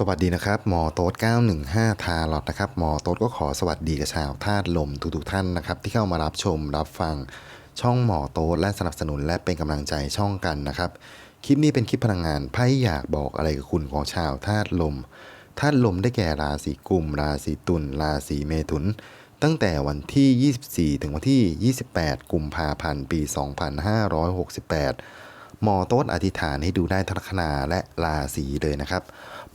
สวัสดีนะครับ หมอโต๊ด915 ทาลอตนะครับ หมอโต๊ดก็ขอสวัสดีกับชาวธาตุลมทุกๆท่านนะครับ ที่เข้ามารับชมรับฟังช่องหมอโต๊ดและสนับสนุนและเป็นกำลังใจช่องกันนะครับ คลิปนี้เป็นคลิปพลังงานไพ่อยากบอกอะไรกับคุณของชาวธาตุลมธาตุลมได้แก่ราศีกุม ราศีตุลราศีเมถุน ตั้งแต่วันที่ 24 ถึงวันที่ 28 กุมภาพันธ์ ปี 2568 หมอโต๊ดอธิษฐานให้ดูได้ทั้งลัคนาและราศีเลยนะครับ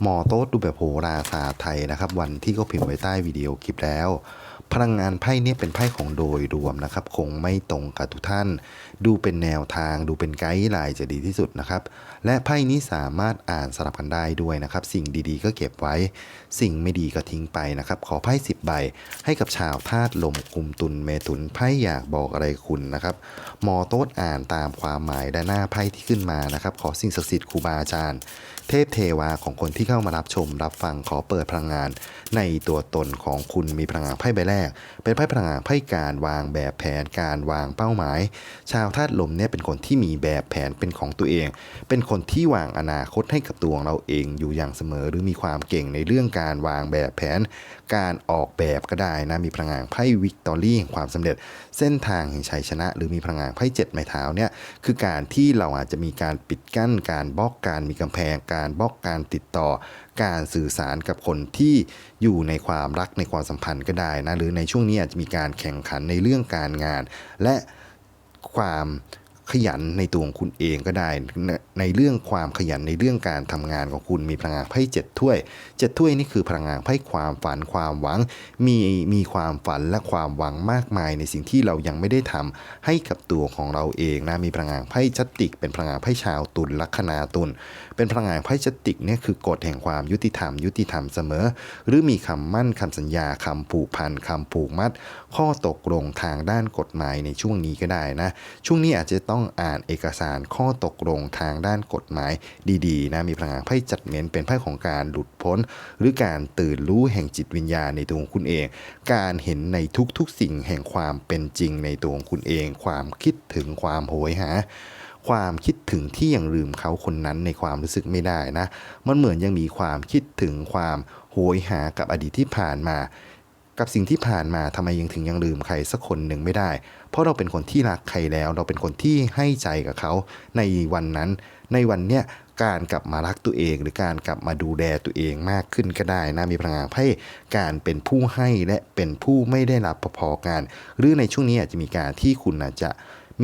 หมอโต๊ดดูแบบโหราศาสตร์ไทยนะครับ วันที่เขาพิมพ์ไว้ใต้วิดีโอคลิปแล้ว พลังงานไพ่เนี่ยเป็นไพ่ของโดยรวมนะครับ คงไม่ตรงกับทุกท่าน ดูเป็นแนวทางดูเป็นไกด์ไลน์จะดีที่สุดนะครับ และไพ่นี้สามารถอ่านสลับกันได้ด้วยนะครับ สิ่งดีๆ ก็เก็บไว้ สิ่งไม่ดีก็ทิ้งไปนะครับ ขอไพ่สิบใบ ให้กับชาวธาตุลมกุมตุลเมถุนไพ่อยากบอกอะไรคุณนะครับมอโต๊ดอ่านตามความหมายด้านหน้าไพ่ที่ขึ้นมานะครับ ขอสิ่งศักดิ์สิทธิ์ครูบาอาจารย์เทพเทวาของคนที่เข้ามารับชมรับฟังขอเปิดพลังงาน ในตัวตนของคุณมีพลังงานไพ่ใบแรกเป็นไพ่พลังงานไพ่การวางแบบแผนการวางเป้าหมาย ชาวธาตุลมเนี่ยเป็นคนที่มีแบบแผนเป็นของตัวเอง เป็นคนที่วางอนาคตให้กับตัวของเราเองอยู่อย่างเสมอ หรือมีความเก่งในเรื่องการวางแบบแผน การออกแบบก็ได้นะ มีพลังงานไพ่วิกตอรี่แห่งความสำเร็จ เส้นทางแห่งชัยชนะ หรือมีพลังงานไพ่เจ็ดไม้เท้าเนี่ยคือการที่เราอาจจะมีการปิดกั้นการบล็อกการมีกำแพงการบล็อกการติดต่อ การสื่อสารกับคนที่อยู่ในความรักในความสัมพันธ์ก็ได้นะหรือในช่วงนี้อาจจะมีการแข่งขันในเรื่องการงาน และความ ขยันในตัวของคุณเองก็ได้ในในเรื่องความขยันในเรื่องการทำงานของคุณมีพลังงานไพ่เจ็ดถ้วยเจ็ดถ้วยนี่คือพลังงานไพ่ความฝันความหวัง มีมีความฝันและความหวังมากมายในสิ่งที่เรายังไม่ได้ทำให้กับตัวของเราเองนะมีพลังงานไพ่จัตติก เป็นพลังงานไพ่ชาวตุลลัคนาตุลเป็นพลังงานไพ่จัตติกเนี่ยคือกฎแห่งความยุติธรรม ยุติธรรมเสมอ หรือมีคำมั่นคำสัญญาคำผูกพันคำผูกมัด ข้อตกลงทางด้านกฎหมายในช่วงนี้ก็ได้นะช่วงนี้อาจจะต้องอ่านเอกสารข้อตกลงทางด้านกฎหมายดีๆนะมีพลังงานไพ่จัดเม้นเป็นไพ่ของการหลุดพ้น หรือการตื่นรู้แห่งจิตวิญญาณในตัวของคุณเอง การเห็นในทุกๆสิ่งแห่งความเป็นจริงในตัวของคุณเอง ความคิดถึงความโหยหาความคิดถึงที่ยังลืมเขาคนนั้นในความรู้สึกไม่ได้นะ มันเหมือนยังมีความคิดถึงความโหยหากับอดีตที่ผ่านมา กับสิ่งที่ผ่านมาทำไมยังถึงยังลืมใครสักคนหนึ่งไม่ได้ เพราะเราเป็นคนที่รักใครแล้ว เราเป็นคนที่ให้ใจกับเขาในวันนั้น ในวันเนี้ยการกลับมารักตัวเอง หรือการกลับมาดูแลตัวเองมากขึ้นก็ได้นะมีพลังงานให้การเป็นผู้ให้และเป็นผู้ไม่ได้รับพอๆกัน หรือในช่วงนี้อาจจะมีการที่คุณอาจจะ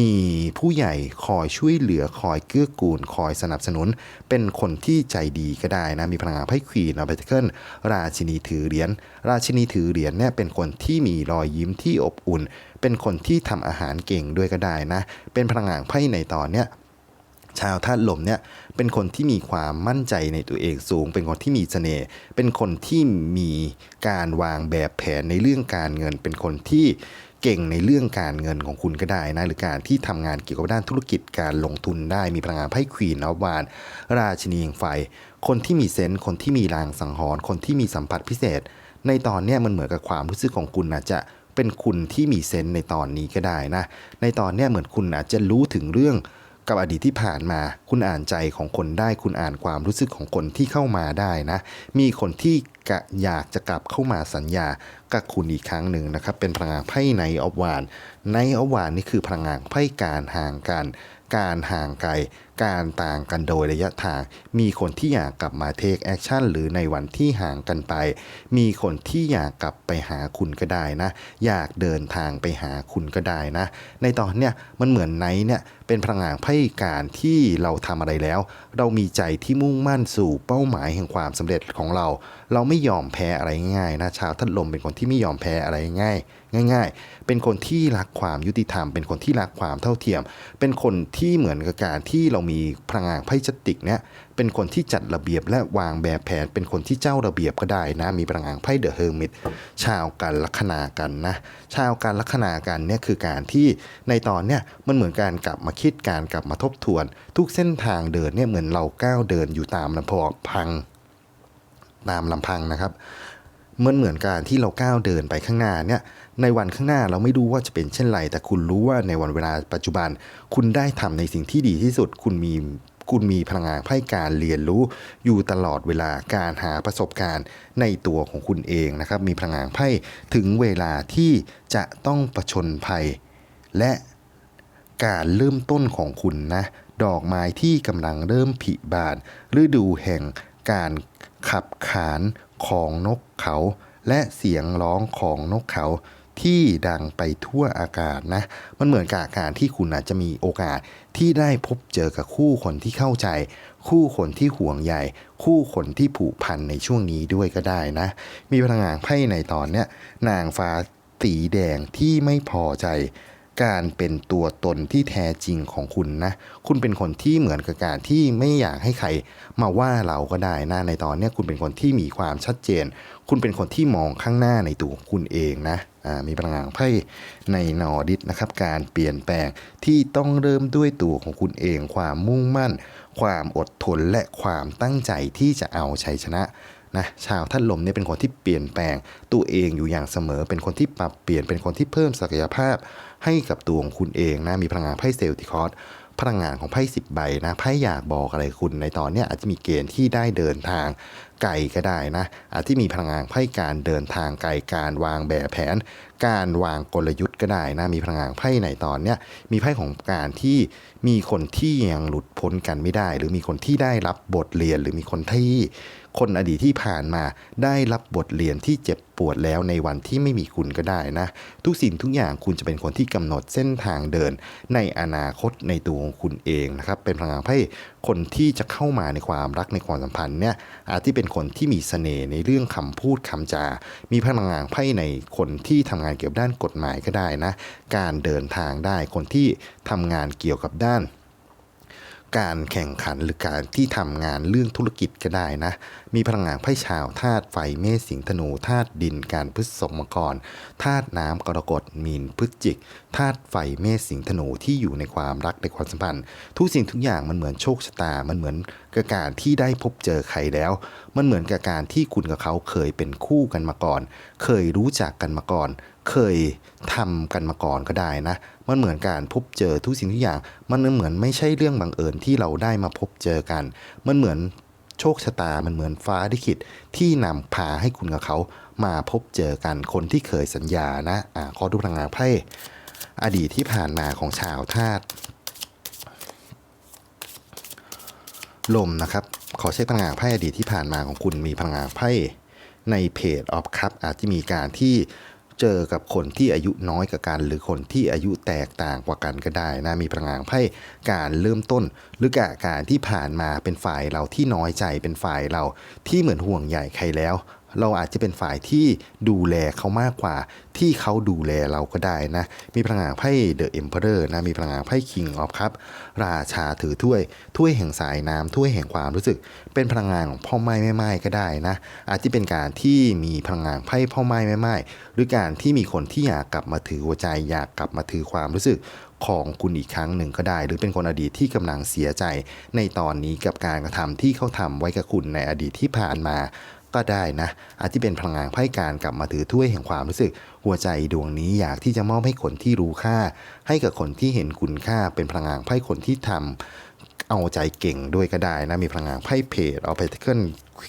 มีผู้ใหญ่คอยช่วยเหลือคอยเกื้อกูล คอยสนับสนุน เป็นคนที่ใจดีก็ได้นะ มีพลังงานไพ่ควีนออฟเปเคิลราชินีถือเหรียญราชินีถือเหรียญเนี่ยเป็นคนที่มีรอยยิ้มที่อบอุ่น เป็นคนที่ทำอาหารเก่งด้วยก็ได้นะ เป็นพลังงานไพ่ในตอนเนี้ยชาวธาตุลมเนี่ยเป็นคนที่มีความมั่นใจในตัวเองสูง เป็นคนที่มีเสน่ห์เป็นคนที่มีการวางแบบแผนในเรื่องการเงิน เป็นคนที่ เก่งในเรื่องการเงินของคุณก็ได้นะ หรือการที่ทำงานเกี่ยวกับด้านธุรกิจการลงทุนได้มีพลังงานไพ่ควีนอวาน ราชินีแห่งไฟ คนที่มีเซนส์คนที่มีรางสังหรณ์คนที่มีสัมผัสพิเศษ ในตอนนี้มันเหมือนกับความรู้สึกของคุณอาจจะเป็นคุณที่มีเซนส์ในตอนนี้ก็ได้นะ ในตอนนี้เหมือนคุณอาจจะรู้ถึงเรื่องกับอดีตที่ผ่านมา คุณอ่านใจของคนได้ คุณอ่านความรู้สึกของคนที่เข้ามาได้นะ มีคนที่ะอยากจะกลับเข้ามาสัญญากับคุณอีกครั้งหนึ่งนะครับ เป็นพลังงานไพ่ในออฟวานในออฟวานนี่คือพลังงานไพ่การห่างกัน การห่างไกล การต่างกันโดยระยะทาง มีคนที่อยากกลับมาเทคแอคชั่นหรือในวันที่ห่างกันไป มีคนที่อยากกลับไปหาคุณก็ได้นะ อยากเดินทางไปหาคุณก็ได้นะ ในตอนเนี้ยมันเหมือนไนเนี่ยเป็นพลังงานไพ่การที่เราทำอะไรแล้ว เรามีใจที่มุ่งมั่นสู่เป้าหมายแห่งความสำเร็จของเรา เราไม่ยอมแพ้อะไรง่ายๆนะชาวทัดลมเป็นคนที่ไม่ยอมแพ้อะไรง่าย ง่าย ๆ เป็นคนที่รักความยุติธรรม เป็นคนที่รักความเท่าเทียม เป็นคนที่เหมือนกับการที่เรามีพลังงานไพ่จติกเนี่ยเป็นคนที่จัดระเบียบและวางแบบแผน เป็นคนที่เจ้าระเบียบก็ได้นะ มีพลังงานไพ่เดอะเฮอร์มิตชาวกันลัคนากันนะ ชาวการลัคนากันเนี่ยคือการที่ในตอนเนี่ยมันเหมือนการกลับมาคิดการกลับมาทบทวน ทุกเส้นทางเดินเนี่ยเหมือนเราก้าวเดินอยู่ตามลำพอพังตามลำพังนะครับ มันเหมือนการที่เราก้าวเดินไปข้างหน้าเนี่ยในวันข้างหน้าเราไม่รู้ว่าจะเป็นเช่นไร แต่คุณรู้ว่าในวันเวลาปัจจุบัน คุณได้ทำในสิ่งที่ดีที่สุด คุณมีคุณมีพลังงานไพ่การเรียนรู้ อยู่ตลอดเวลาการหาประสบการณ์ในตัวของคุณเองนะครับ มีพลังงานไพ่ถึงเวลาที่จะต้องประชนภัย และการเริ่มต้นของคุณนะ ดอกไม้ที่กำลังเริ่มผลิบานฤดูแห่งการขับขาน ของนกเขา และเสียงร้องของนกเขาที่ดังไปทั่วอากาศนะ มันเหมือนกับการที่คุณอาจจะมีโอกาสที่ได้พบเจอกับคู่คนที่เข้าใจ คู่คนที่ห่วงใยคู่คนที่ผูกพันในช่วงนี้ด้วยก็ได้นะ มีพลังงานไพ่ในตอนเนี้ยนางฟ้าสีแดงที่ไม่พอใจ การเป็นตัวตนที่แท้จริงของคุณนะ คุณเป็นคนที่เหมือนกับการที่ไม่อยากให้ใครมาว่าเราก็ได้นะในตอนนี้คุณเป็นคนที่มีความชัดเจน คุณเป็นคนที่มองข้างหน้าในตัวของคุณเองนะอ่ามีพลังงานไพ่ในนอดิสนะครับการเปลี่ยนแปลงที่ต้องเริ่มด้วยตัวของคุณเอง ความมุ่งมั่น ความอดทนและความตั้งใจที่จะเอาชัยชนะ นะชาวท่านลมเนี่ยเป็นคนที่เปลี่ยนแปลงตัวเองอยู่อย่างเสมอ เป็นคนที่ปรับเปลี่ยนเป็นคนที่เพิ่มศักยภาพ ให้กับตัวของคุณเองนะมีพลังงานไพ่เซลติคอสพลังงานของไพ่สิบใบนะไพ่อยากบอกอะไรคุณในตอนนี้อาจจะมีเกณฑ์ที่ได้เดินทางไกลก็ได้นะ อาจที่มีพลังงานไพ่การเดินทางไกลการวางแบบแผน การวางกลยุทธ์ก็ได้นะมีพลังงานไพ่ในตอนเนี้ยมีไพ่ของการที่มีคนที่ยังหลุดพ้นกันไม่ได้ หรือมีคนที่ได้รับบทเรียน หรือมีคนที่ คนอดีตที่ผ่านมาได้รับบทเรียนที่เจ็บปวดแล้วในวันที่ไม่มีคุณก็ได้นะ ทุกสิ่งทุกอย่างคุณจะเป็นคนที่กำหนดเส้นทางเดิน ในอนาคตในตัวของคุณเองนะครับ เป็นพลังงานไพ่คนที่จะเข้ามาในความรักในความสัมพันธ์เนี่ยอาจที่เป็นคนที่มีเสน่ห์ในเรื่องคำพูดคำจา มีพลังงานไพ่ในคนที่ทำงานเกี่ยวกับด้านกฎหมายก็ได้นะ การเดินทางได้คนที่ทำงานเกี่ยวกับด้าน การแข่งขันหรือการที่ทำงานเรื่องธุรกิจก็ได้นะ มีพลังงานไพ่ชาวธาตุไฟเมษสิงธนูธาตุดินการพฤษภมกรธาตุน้ำกรกฎมีนพฤศจิกธาตุไฟเมษสิงธนูที่อยู่ในความรักในความสัมพันธ์ ทุกสิ่งทุกอย่างมันเหมือนโชคชะตามันเหมือน กับการที่ได้พบเจอใครแล้ว มันเหมือนกับการที่คุณกับเขาเคยเป็นคู่กันมาก่อน เคยรู้จักกันมาก่อน เคยทำกันมาก่อนก็ได้นะ มันเหมือนการพบเจอทุกสิ่งทุกอย่าง มันเหมือนไม่ใช่เรื่องบังเอิญที่เราได้มาพบเจอกัน มันเหมือนโชคชะตา มันเหมือนฟ้าลิขิตที่นำพาให้คุณกับเขามาพบเจอกันคนที่เคยสัญญานะอ่าขอดูพลังงานไพ่อดีตที่ผ่านมาของชาวธาตุ ลมนะครับ ขอเช็คพลังงานไพ่อดีตที่ผ่านมาของคุณมีพลังงานไพ่ในเพจออฟคัพอาจจะมีการที่เจอกับคนที่อายุน้อยกว่ากัน หรือคนที่อายุแตกต่างกว่ากันก็ได้นะมีพลังงานไพ่การเริ่มต้น หรือกการที่ผ่านมาเป็นฝ่ายเราที่น้อยใจเป็นฝ่ายเราที่เหมือนห่วงใหญ่ใครแล้ว เราอาจจะเป็นฝ่ายที่ดูแลเขามากกว่า ที่เขาดูแลเราก็ได้นะ มีพลังงานไพ่เดอะเอ็มเพอเรอร์นะ มีพลังงานไพ่คิงออฟครับ ราชาถือถ้วย ถ้วยแห่งสายน้ำถ้วยแห่งความรู้สึก เป็นพลังงานของพ่อไม้แม่ไม้ก็ได้นะ อาจจะเป็นการที่มีพลังงานไพ่พ่อไม้แม่ไม้หรือการที่มีคนที่อยากกลับมาถือหัวใจ อยากกลับมาถือความรู้สึกของคุณอีกครั้งหนึ่งก็ได้ หรือเป็นคนอดีตที่กำลังเสียใจในตอนนี้กับการกระทำที่เขาทำไว้กับคุณในอดีตที่ผ่านมา ก็ได้นะอาจที่เป็นพลังงานไพ่การกลับมาถือถ้วยแห่งความรู้สึก หัวใจดวงนี้อยากที่จะมอบให้คนที่รู้ค่า ให้กับคนที่เห็นคุณค่า เป็นพลังงานไพ่คนที่ทำเอาใจเก่งด้วยก็ได้นะ มีพลังงานไพ่เพจออฟเพทเคิล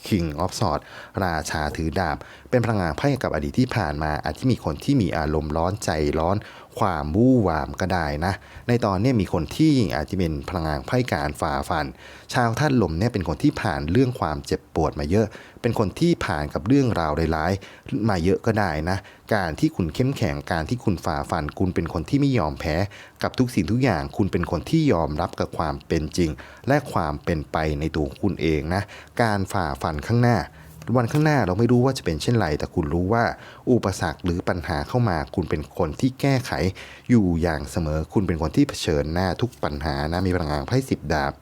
คิงออฟสอดราชาถือดาบ เป็นพลังงานไพ่กับอดีตที่ผ่านมา อาจจะมีคนที่มีอารมณ์ร้อนใจร้อน ความวู่วามก็ได้นะ ในตอนนี้มีคนที่อาจจะเป็นพลังงานไพ่การฝ่าฟัน ชาวท่านลมเนี่ยเป็นคนที่ผ่านเรื่องความเจ็บปวดมาเยอะ เป็นคนที่ผ่านกับเรื่องราวร้ายๆมาเยอะก็ได้นะ การที่คุณเข้มแข็งการที่คุณฝ่าฟัน คุณเป็นคนที่ไม่ยอมแพ้ กับทุกสิ่งทุกอย่าง คุณเป็นคนที่ยอมรับกับความเป็นจริง และความเป็นไปในตัวคุณเองนะ การฝ่าฟันข้างหน้า วันข้างหน้าเราไม่รู้ว่าจะเป็นเช่นไร แต่คุณรู้ว่าอุปสรรคหรือปัญหาเข้ามา คุณเป็นคนที่แก้ไขอยู่อย่างเสมอ คุณเป็นคนที่เผชิญหน้าทุกปัญหานะมีพลังงานไพ่สิบดาบ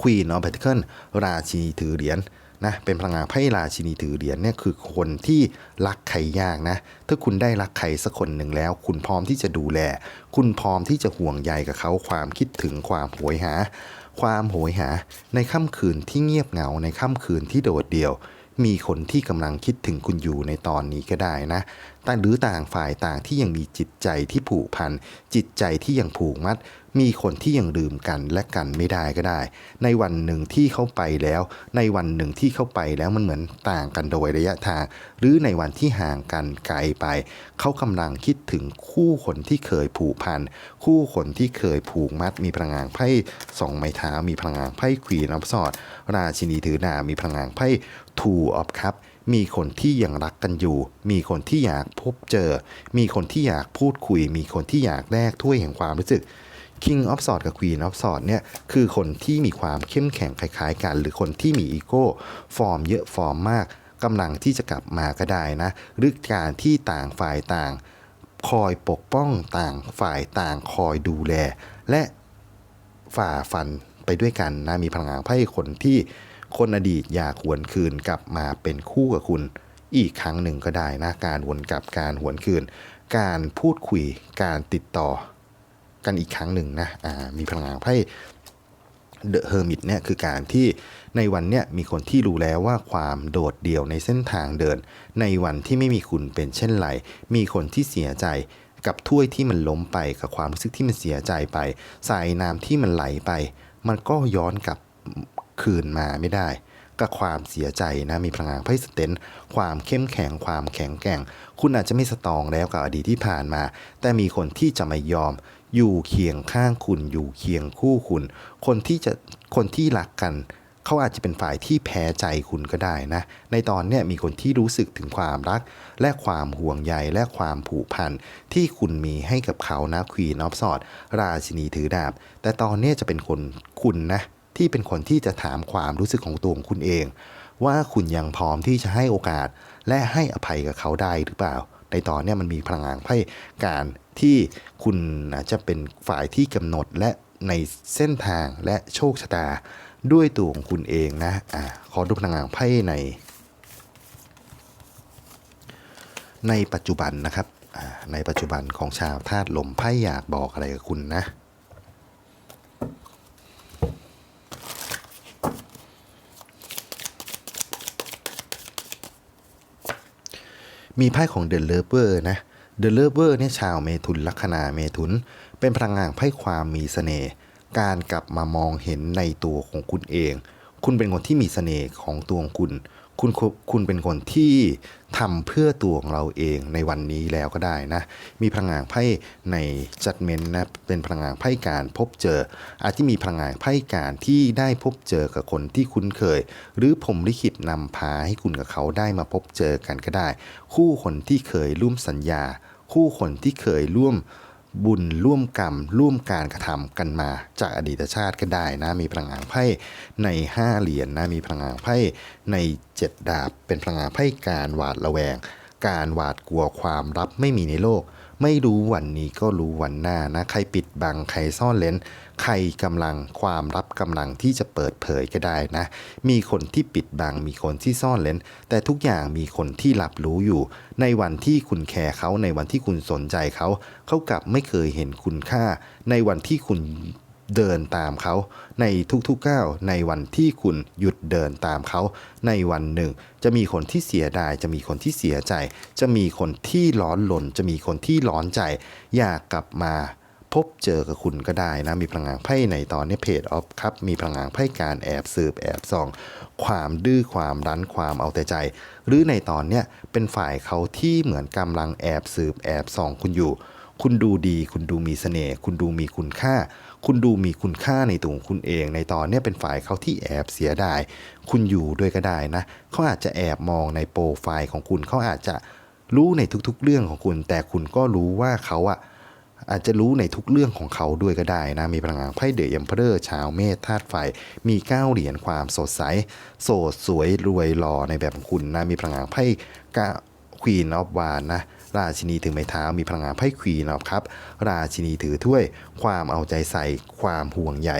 ควีนออฟเพนทิเคิลราชินีถือเหรียญนะเป็นพลังงานไพ่ราชินีถือเหรียญเนี่ยคือคนที่รักใครยากนะ ถ้าคุณได้รักใครสักคนหนึ่งแล้ว คุณพร้อมที่จะดูแล คุณพร้อมที่จะห่วงใยกับเขาความคิดถึงความโหยหา ความโหยหา ในค่ำคืนที่เงียบเหงาในค่ำคืนที่โดดเดี่ยว มีคนที่กำลังคิดถึงคุณอยู่ในตอนนี้ก็ได้นะ ต่หรือต่างฝ่ายต่างที่ยังมีจิตใจที่ผูกพัน จิตใจที่ยังผูกมัด มีคนที่ยังลืมกันและกันไม่ได้ก็ได้ ในวันหนึ่งที่เขาไปแล้ว ในวันหนึ่งที่เขาไปแล้วมันเหมือนต่างกันโดยระยะทาง หรือในวันที่ห่างกันไกลไป เขากำลังคิดถึงคู่คนที่เคยผูกพัน คู่คนที่เคยผูกมัด มีพลังงานไพ่สองไม้เท้ามีพลังงานไพ่ควีนออฟสอดราชินีถือดามีพลังงานไพ่ทูออฟคัพ มีคนที่ยังรักกันอยู่ มีคนที่อยากพบเจอ มีคนที่อยากพูดคุย มีคนที่อยากแลกถ้วยแห่งความรู้สึก King of Swords กับ Queen of Swords เนี่ยคือคนที่มีความเข้มแข็งคล้ายๆกัน หรือคนที่มีอีโก้ฟอร์มเยอะฟอร์มมากกำลังที่จะกลับมาก็ได้นะหรือการที่ต่างฝ่ายต่าง คอยปกป้องต่างฝ่ายต่างคอยดูแล และฝ่าฟันไปด้วยกันนะมีพลังงานไพ่คนที่ คนอดีตอยากหวนคืนกลับมาเป็นคู่กับคุณ อีกครั้งหนึ่งก็ได้นะการวนกลับการหวนคืน การพูดคุยการติดต่อกันอีกครั้งหนึ่งนะมีพลังงานไพ่เดอะเฮอร์มิตเนี่ยคือการที่ในวันเนี้ยมีคนที่รู้แล้วว่าความโดดเดี่ยวในเส้นทางเดิน ในวันที่ไม่มีคุณเป็นเช่นไร มีคนที่เสียใจกับถ้วยที่มันล้มไปกับความรู้สึกที่มันเสียใจไป สายน้ำที่มันไหลไป มันก็ย้อนกลับ คืนมาไม่ได้กับความเสียใจนะมีพลังงานไพ่สเตนความเข้มแข็งความแข็งแกร่ง คุณอาจจะไม่สตองแล้วกับอดีตที่ผ่านมา แต่มีคนที่จะไม่ยอมอยู่เคียงข้างคุณ อยู่เคียงคู่คุณ คนที่จะคนที่รักกันเขาอาจจะเป็นฝ่ายที่แพ้ใจคุณก็ได้นะ ในตอนเนี้ยมีคนที่รู้สึกถึงความรัก และความห่วงใยและความผูกพันที่คุณมีให้กับเขานะควีนออฟสอดราชินีถือดาบ แต่ตอนเนี้ยจะเป็นคนคุณนะ ที่เป็นคนที่จะถามความรู้สึกของตัวของคุณเอง ว่าคุณยังพร้อมที่จะให้โอกาส และให้อภัยกับเขาได้หรือเปล่า ในตอนนี้มันมีพลังงานไพ่การที่คุณอาจจะเป็นฝ่ายที่กำหนดและในเส้นทางและโชคชะตาด้วยตัวของคุณเองนะอ่าขอดูพลังงานไพ่ใน ในปัจจุบันนะครับในปัจจุบันของชาวธาตุลมไพ่อยากบอกอะไรกับคุณนะ มีไพ่ของเด e เลเวอร์นะเด e เลเวอร์เนี่ยชาวเมทุนลัคนาเมทุน เป็นพลังงานไพ่ความมีเสน่ห์การกลับมามองเห็นในตัวของคุณเอง คุณเป็นคนที่มีเสน่ห์ของตัวของคุณ คุณคุณเป็นคนที่ทำเพื่อตัวของเราเองในวันนี้แล้วก็ได้นะ มีพลังงานไพ่ในจัดเมนนะ เป็นพลังงานไพ่การพบเจอ อาจจะมีพลังงานไพ่การที่ได้พบเจอกับคนที่คุ้นเคย หรือผมลิขิตนำพาให้คุณกับเขาได้มาพบเจอกันก็ได้ คู่คนที่เคยร่วมสัญญา คู่คนที่เคยร่วม บุญร่วมกรรม ร่วมการกระทำกันมาจากอดีตชาติก็ได้นะ มีพลังงานไพ่ใน 5 เหรียญนนะมีพลังงานไพ่ใน 7 ดาบ เป็นพลังงานไพ่การหวาดระแวง การหวาดกลัวความรับไม่มีในโลก ไม่รู้วันนี้ก็รู้วันหน้านะ ใครปิดบัง ใครซ่อนเลนใครกำลังความลับกำลังที่จะเปิดเผยก็ได้นะ มีคนที่ปิดบัง มีคนที่ซ่อนเลนแต่ทุกอย่างมีคนที่รับรู้อยู่ ในวันที่คุณแคร์เขาในวันที่คุณสนใจเขา เขากลับไม่เคยเห็นคุณค่า ในวันที่คุณ เดินตามเขาในทุกๆก้าวในวันที่คุณหยุดเดินตามเขาในวันหนึ่ง จะมีคนที่เสียดาย จะมีคนที่เสียใจ จะมีคนที่ร้อนหลนจะมีคนที่ร้อนใจ อยากกลับมาพบเจอกับคุณก็ได้นะ มีพลังงานไพ่ในตอนนี้เพจออฟครับ มีพลังงานไพ่การแอบสืบแอบส่อง ความดื้อความรั้นความเอาแต่ใจ หรือในตอนเนี้ยเป็นฝ่ายเขาที่เหมือนกำลังแอบสืบแอบส่องคุณอยู่ คุณดูดี คุณดูมีเสน่ห์คุณดูมีคุณค่า คุณดูมีคุณค่าในตัวของคุณเอง ในตอนนี้เป็นฝ่ายเขาที่แอบเสียดายคุณอยู่ด้วยก็ได้นะเขาอาจจะแอบมองในโปรไฟล์ของคุณเขาอาจจะรู้ในทุกๆ เรื่องของคุณ แต่คุณก็รู้ว่าเขาอะอาจจะรู้ในทุกเรื่องของเขาด้วยก็ได้นะ มีพลังงานไพ่เดอะเอ็มเพอร์ชาวเมษธาตุไฟ มีเก้าเหรียญความสดใส โสดสวยรวยหล่อในแบบของคุณนะ มีพลังงานไพ่กาควีนออฟวานนะ ราชินีถือไม้เท้ามีพลังงานไพ่ควีนออฟครับ ราชินีถือถ้วย ความเอาใจใส่ ความห่วงใย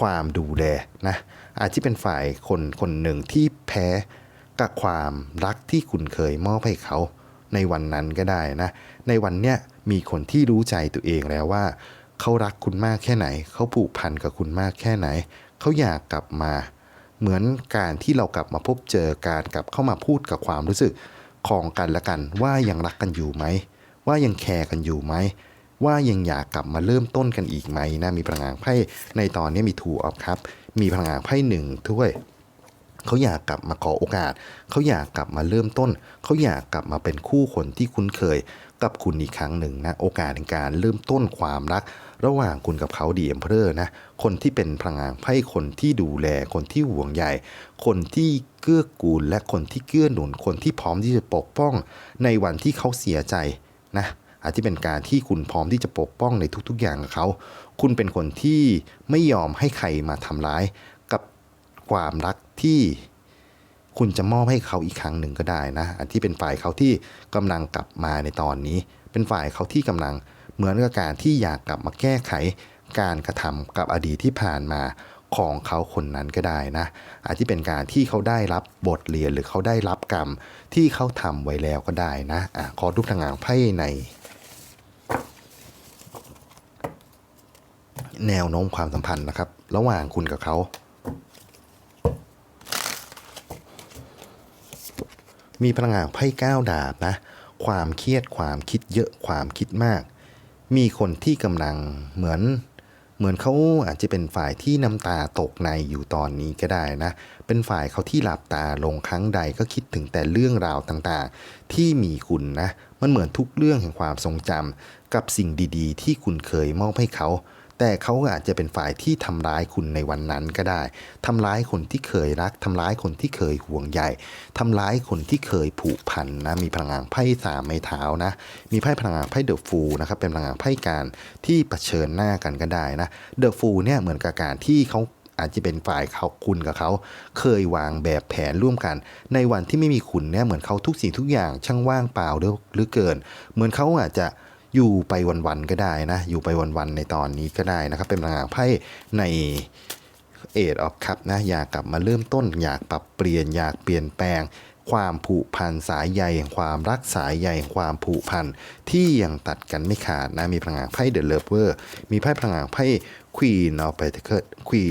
ความดูแลนะอาจจะเป็นฝ่ายคนคนหนึ่งที่แพ้กับความรักที่คุณเคยมอบให้เขาในวันนั้นก็ได้นะ ในวันเนี้ยมีคนที่รู้ใจตัวเองแล้วว่า เขารักคุณมากแค่ไหน เขาผูกพันกับคุณมากแค่ไหน เขาอยากกลับมา เหมือนการที่เรากลับมาพบเจอการกลับเข้ามาพูดกับความรู้สึก ของกันและกัน ว่ายังรักกันอยู่ไหม ว่ายังแคร์กันอยู่ไหม ว่ายังอยากกลับมาเริ่มต้นกันอีกไหมนะมีพลังงานไพ่ในตอนนี้มีทูออฟครับ มีพลังงานไพ่หนึ่งถ้วย เขาอยากกลับมาขอโอกาส เขาอยากกลับมาเริ่มต้น เขาอยากกลับมาเป็นคู่คนที่คุ้นเคย กับคุณอีกครั้งหนึ่งนะ โอกาสในการเริ่มต้นความรัก ระหว่างคุณกับเขาดีเอ็มเพอร์นะ คนที่เป็นพลังงานไพ่คนที่ดูแล คนที่ห่วงใย คนที่เกื้อกูล และคนที่เกื้อหนุน คนที่พร้อมที่จะปกป้อง ในวันที่เขาเสียใจนะอาจจะเป็นการที่คุณพร้อมที่จะปกป้องในทุกๆ อย่างกับเขา คุณเป็นคนที่ไม่ยอมให้ใครมาทำร้าย กับความรัก ที่คุณจะมอบให้เขาอีกครั้งหนึ่งก็ได้นะ อันที่เป็นฝ่ายเขาที่กำลังกลับมาในตอนนี้ เป็นฝ่ายเขาที่กำลังเหมือนกับการที่อยากกลับมาแก้ไขการกระทำกับอดีตที่ผ่านมาของเขาคนนั้นก็ได้นะ อาจจะเป็นการที่เขาได้รับบทเรียนหรือเขาได้รับกรรมที่เขาทำไว้แล้วก็ได้นะอะขอรูปทางงานไพ่ใน แนวโน้มความสัมพันธ์นะครับ ระหว่างคุณกับเขา มีพลังงานไพ่ก้าวดาบนะ ความเครียดความคิดเยอะความคิดมาก มีคนที่กำลังเหมือน เหมือนเขาอาจจะเป็นฝ่ายที่น้ำตาตกในอยู่ตอนนี้ก็ได้นะ เป็นฝ่ายเขาที่หลับตาลงครั้งใดก็คิดถึงแต่เรื่องราวต่างๆ ที่มีคุณนะ มันเหมือนทุกเรื่องแห่งความทรงจำกับสิ่งดีๆ ที่คุณเคยมอบให้เขา แต่เขาอาจจะเป็นฝ่ายที่ทำร้ายคุณในวันนั้นก็ได้ทำร้ายคนที่เคยรักทำร้ายคนที่เคยห่วงใยทำร้ายคนที่เคยผูกพันนะมีพลังงานไพ่สามไม้เท้านะ มีไพ่พลังงานไพ่เดอะฟูนะครับเป็นพลังงานไพ่การที่เผชิญหน้ากันก็ได้นะเดอะฟูเนี่ยเหมือนกับการที่เขาอาจจะเป็นฝ่ายเขาคุณกับเขา เคยวางแบบแผนร่วมกัน ในวันที่ไม่มีคุณเนี่ยเหมือนเขาทุกสิ่งทุกอย่างช่างว่างเปล่าเหลือเหรือเกิน เหมือนเขาอาจจะ อยู่ไปวันๆก็ได้นะ อยู่ไปวันๆในตอนนี้ก็ได้นะครับ เป็นพลังงานไพ่ในเอทออฟคัพนะอยากกลับมาเริ่มต้น อยากปรับเปลี่ยนอยากเปลี่ยนแปลง ความผูกพันสายใยแห่งความรักสายใยแห่งความผูกพันที่ยังตัดกันไม่ขาดนะมีพลังงานไพ่เดอะเลิฟเวอร์มีไพ่พลังงานไพ่ควีนออฟเพนเคิลควี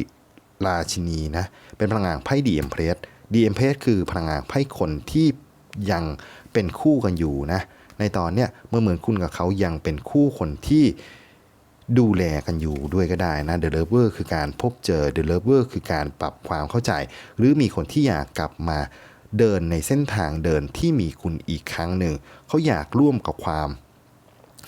ราชินีนะเป็นพลังงานไพ่ดีเอ็มเพรสดีเอ็มเพรสคือพลังงานไพ่คนที่ยังเป็นคู่กันอยู่นะ ในตอนเนี้ยเมื่อเหมือนคุณกับเขายังเป็นคู่คนที่ดูแลกันอยู่ด้วยก็ได้นะ The Lover คือการพบเจอ The Lover คือการปรับความเข้าใจ หรือมีคนที่อยากกลับมาเดินในเส้นทางเดินที่มีคุณอีกครั้งหนึ่ง เขาอยากร่วมกับความ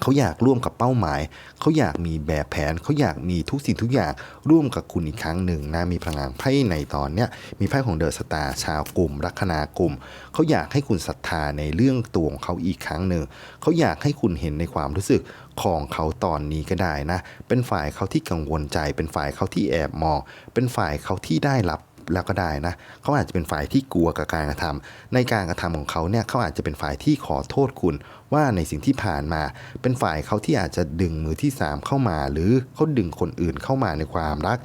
เขาอยากร่วมกับเป้าหมาย เขาอยากมีแบบแผน เขาอยากมีทุกสิ่งทุกอย่างร่วมกับคุณอีกครั้งหนึ่งนะมีพลังงานไพ่ในตอนเนี้ยมีไพ่ของเดอะสตาร์ชาวกลุ่ม ลัคนากลุ่ม เขาอยากให้คุณศรัทธาในเรื่องตัวของเขาอีกครั้งหนึ่งเขาอยากให้คุณเห็นในความรู้สึกของเขาตอนนี้ก็ได้นะ เป็นฝ่ายเขาที่กังวลใจ เป็นฝ่ายเขาที่แอบมอง เป็นฝ่ายเขาที่ได้รับ แล้วก็ได้นะเขาอาจจะเป็นฝ่ายที่กลัวกับการกระทำในการกระทำของเขาเนี่ยเขาอาจจะเป็นฝ่ายที่ขอโทษคุณ ว่าในสิ่งที่ผ่านมา เป็นฝ่ายเขาที่อาจจะดึงมือที่สามเข้ามา หรือเขาดึงคนอื่นเข้ามาในความรัก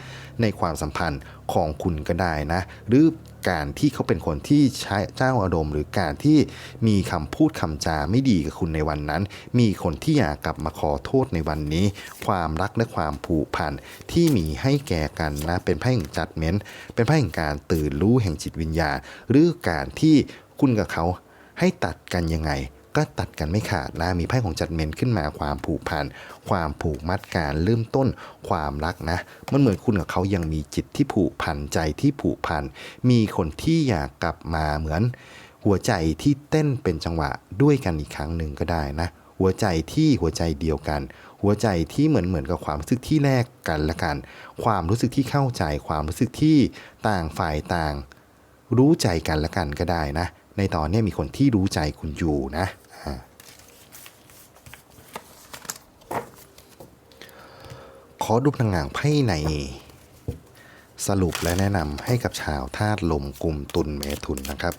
ในความสัมพันธ์ของคุณก็ได้นะ หรือ การที่เขาเป็นคนที่ใช้เจ้าอารมณ์หรือการที่มีคำพูดคำจาไม่ดีกับคุณในวันนั้น มีคนที่อยากกลับมาขอโทษในวันนี้ ความรักและความผูกพันที่มีให้แก่กันนะเป็นไพ่แห่งจัดเม้นเป็นไพ่แห่งการตื่นรู้แห่งจิตวิญญาณหรือการที่คุณกับเขาให้ตัดกันยังไง ก็ตัดกันไม่ขาดนะ มีไพ่ของจัดเมนขึ้นมาความผูกพัน ความผูกมัดการเริ่มต้นความรักนะ มันเหมือนคุณกับเขายังมีจิตที่ผูกพันใจที่ผูกพัน มีคนที่อยากกลับมาเหมือน หัวใจที่เต้นเป็นจังหวะด้วยกันอีกครั้งหนึ่งก็ได้นะ หัวใจที่หัวใจเดียวกัน หัวใจที่เหมือนเหมือนกับความรู้สึกที่แลกกันละกัน ความรู้สึกที่เข้าใจ ความรู้สึกที่ต่างฝ่ายต่าง รู้ใจกันละกันก็ได้นะ ในตอนนี้มีคนที่รู้ใจคุณอยู่นะ ขอดูพลังงานไพ่ใน สรุปและแนะนำให้กับชาวธาตุลมกลุ่มตุลเมถุนนะครับ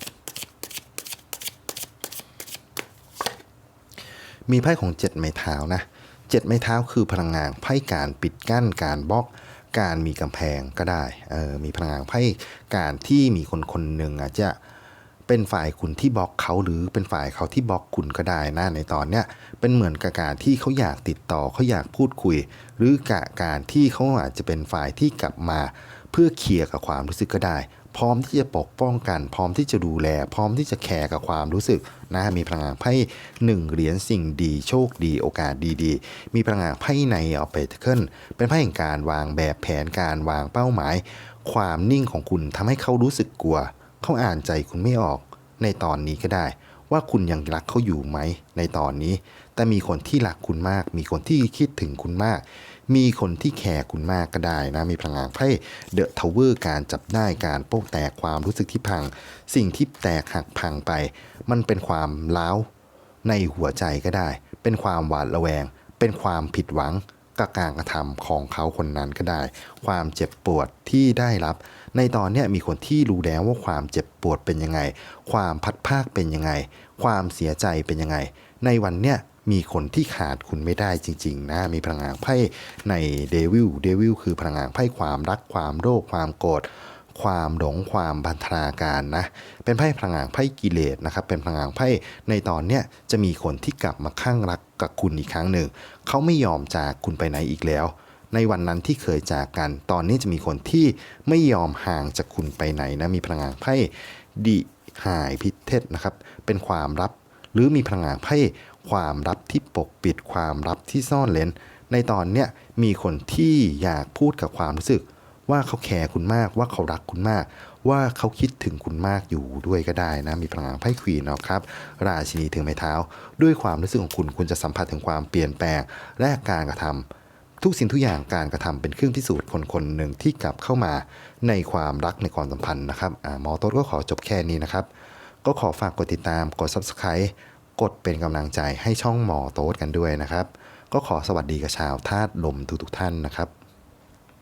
มีไพ่ของเจ็ดไม้เท้านะเจ็ดไม้เท้าคือพลังงานไพ่การปิดกั้นการบล็อกการมีกำแพงก็ได้ เออ มีพลังงานไพ่การที่มีคนคนหนึ่งอาจจะ เป็นฝ่ายคุณที่บล็อกเขาหรือเป็นฝ่ายเขาที่บล็อกคุณก็ได้นะในตอนเนี้ยเป็นเหมือนกับการที่เขาอยากติดต่อเขาอยากพูดคุย หรือกะการที่เขาอาจจะเป็นฝ่ายที่กลับมา เพื่อเคลียร์กับความรู้สึกก็ได้ พร้อมที่จะปกป้องกัน พร้อมที่จะดูแล พร้อมที่จะแคร์กับความรู้สึกนะมีพลังงานไพ่หนึ่งเหรียญสิ่งดีโชคดีโอกาสดีๆ มีพลังงานไพ่ในออเปเคิลเป็นไพ่แห่งการวางแบบแผนการวางเป้าหมาย ความนิ่งของคุณทำให้เขารู้สึกกลัว เขาอ่านใจคุณไม่ออกในตอนนี้ก็ได้ ว่าคุณยังรักเขาอยู่ไหมในตอนนี้ แต่มีคนที่รักคุณมาก มีคนที่คิดถึงคุณมาก มีคนที่แคร์คุณมากก็ได้นะมีพลังงานไพ่เดอะทาวเวอร์การจับได้การโป้งแตกความรู้สึกที่พัง สิ่งที่แตกหักพังไป มันเป็นความล้าวในหัวใจก็ได้ เป็นความหวาดระแวง เป็นความผิดหวัง กับการกระทำของเขาคนนั้นก็ได้ ความเจ็บปวดที่ได้รับ ในตอนนี้มีคนที่รู้แล้วว่าความเจ็บปวดเป็นยังไง ความพัดภาคเป็นยังไง ความเสียใจเป็นยังไง ในวันเนี้ยมีคนที่ขาดคุณไม่ได้จริง ๆ นะ มีพลังงานไพ่ในเดวิลเดวิลคือพลังงานไพ่ความรักความโรคความโกรธ ความหลงความบันทนาการนะเป็นไพ่พลังงานไพ่กิเลสนะครับเป็นพลังงานไพ่ในตอนเนี้ยจะมีคนที่กลับมาข้างรักกับคุณอีกครั้งหนึ่งเขาไม่ยอมจากคุณไปไหนอีกแล้ว ในวันนั้นที่เคยจากกัน ตอนนี้จะมีคนที่ไม่ยอมห่างจากคุณไปไหนนะมีพลังงานไพ่ดิหายพิเทศนะครับเป็นความลับ หรือมีพลังงานไพ่ความลับที่ปกปิดความลับที่ซ่อนเลนในตอนเนี้ยมีคนที่อยากพูดกับความรู้สึก ว่าเขาแคร์คุณมากว่าเขารักคุณมาก ว่าเขาคิดถึงคุณมากอยู่ด้วยก็ได้นะ มีพลังไพ่ควีนนะครับ ราชินีถือไม้เท้า ด้วยความรู้สึกของคุณคุณจะสัมผัสถึงความเปลี่ยนแปลงและการกระทำทุกสิ่งทุกอย่างการกระทำเป็นเครื่องพิสูจน์คนคนหนึ่งที่กลับเข้ามาในความรักในความสัมพันธ์นะครับอ่าหมอโต้ก็ขอจบแค่นี้นะครับ ก็ขอฝากกดติดตามกด subscribe กดเป็นกำลังใจให้ช่องหมอโต๊ดกันด้วยนะครับ ก็ขอสวัสดีกับชาวธาตุลมทุกๆท่านนะครับ